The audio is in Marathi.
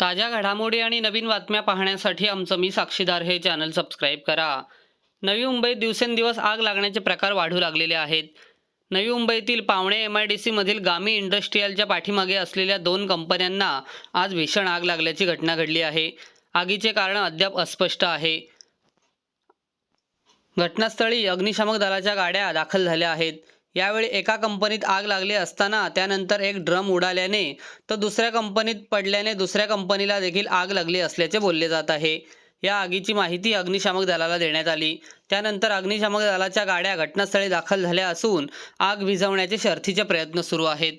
ताज्या घडामोडी आणि नवीन बातम्या पाहण्यासाठी आमचं मी साक्षीदार हे चॅनल सबस्क्राईब करा. नवी मुंबईत दिवसेंदिवस आग लागण्याचे प्रकार वाढू लागलेले आहेत. नवी मुंबईतील पावणे एम आय डी सीमधील गामी इंडस्ट्रीयलच्या पाठीमागे असलेल्या दोन कंपन्यांना आज भीषण आग लागल्याची घटना घडली आहे. आगीचे कारण अद्याप अस्पष्ट आहे. घटनास्थळी अग्निशामक दलाच्या गाड्या दाखल झाल्या आहेत. यावेळी एका कंपनीत आग लागली असताना त्यानंतर एक ड्रम उडाल्याने तर दुसऱ्या कंपनीत पडल्याने दुसऱ्या कंपनीला देखील आग लागली असल्याचे बोलले जात आहे. या आगीची माहिती अग्निशामक दलाला देण्यात आली. त्यानंतर अग्निशामक दलाच्या गाड्या घटनास्थळी दाखल झाल्या असून आग विझवण्याचे शर्थीचे प्रयत्न सुरू आहेत.